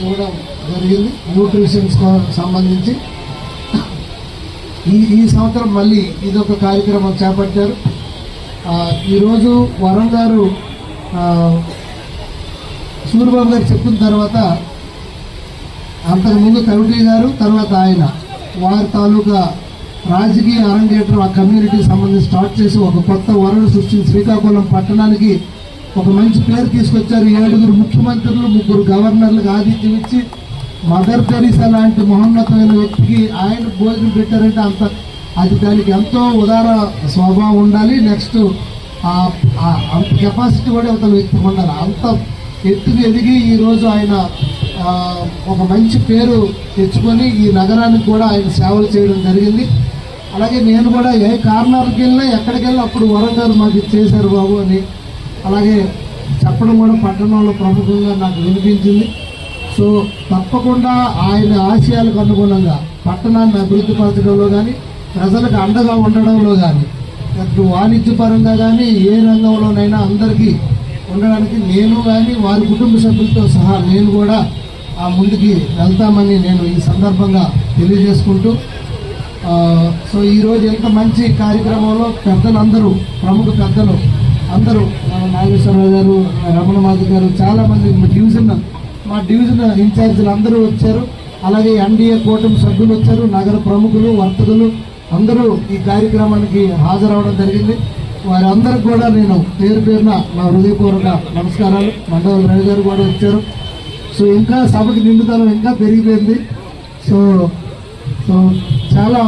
ఇవ్వడం జరిగింది. న్యూట్రిషన్స్ సంబంధించి. ఈ ఈ సంవత్సరం మళ్ళీ ఇదొక కార్యక్రమం చేపట్టారు. ఈరోజు వరం గారు సూర్యబాబు గారు చెప్పిన తర్వాత అంతకుముందు కమిటీ గారు తర్వాత ఆయన. వారి తాలూకా రాజకీయ అరంగేట్రం ఆ కమ్యూనిటీకి సంబంధించి స్టార్ట్ చేసి ఒక కొత్త వరను సృష్టించి శ్రీకాకుళం పట్టణానికి ఒక మంచి పేరు తీసుకొచ్చారు ఏడుగురు ముఖ్యమంత్రులు ముగ్గురు గవర్నర్లకు ఆతిథ్యం ఇచ్చి మదర్ తెరీసా లాంటి మహోన్నతమైన వ్యక్తికి ఆయన భోజనం పెట్టారంటే అంత అది దానికి ఎంతో ఉదార స్వభావం ఉండాలి. నెక్స్ట్ అంత కెపాసిటీ కూడా ఒక వ్యక్తికి ఉండాలి. అంత ఎత్తుకు ఎదిగి ఈరోజు ఆయన ఒక మంచి పేరు తెచ్చుకొని ఈ నగరానికి కూడా ఆయన సేవలు చేయడం జరిగింది. అలాగే నేను కూడా ఏ కార్నర్కి వెళ్ళినా ఎక్కడికి వెళ్ళినా అప్పుడు వరంగల్ మాకు చేశారు బాబు అని అలాగే చెప్పడం కూడా పట్టణంలో ప్రముఖంగా నాకు వినిపించింది. సో తప్పకుండా ఆయన ఆశయాలకు అనుగుణంగా పట్టణాన్ని అభివృద్ధి పరచడంలో కానీ ప్రజలకు అండగా ఉండడంలో కానీ అటు వాణిజ్యపరంగా కానీ ఏ రంగంలోనైనా అందరికీ ఉండడానికి నేను కానీ వారి కుటుంబ సభ్యులతో సహా నేను కూడా ఆ ముందుకి వెళ్తామని నేను ఈ సందర్భంగా తెలియజేసుకుంటూ సో ఈరోజు ఎంత మంచి కార్యక్రమంలో పెద్దలందరూ ప్రముఖ పెద్దలు అందరూ నాగేశ్వరరావు గారు రమణ మాధవ్ గారు చాలామంది మా డివిజన్ మా డివిజన్ ఇన్ఛార్జీలు అందరూ వచ్చారు. అలాగే ఎన్డీఏ కూటమి సభ్యులు వచ్చారు నగర ప్రముఖులు వర్తకులు. అందరూ ఈ కార్యక్రమానికి హాజరవడం జరిగింది. వారందరికి కూడా నేను పేరు పేరున నా హృదయపూర్వక నమస్కారాలు. మండల రవి గారు కూడా వచ్చారు. సో ఇంకా సభకి నిండుదనం ఇంకా పెరిగిపోయింది. సో సో చాలా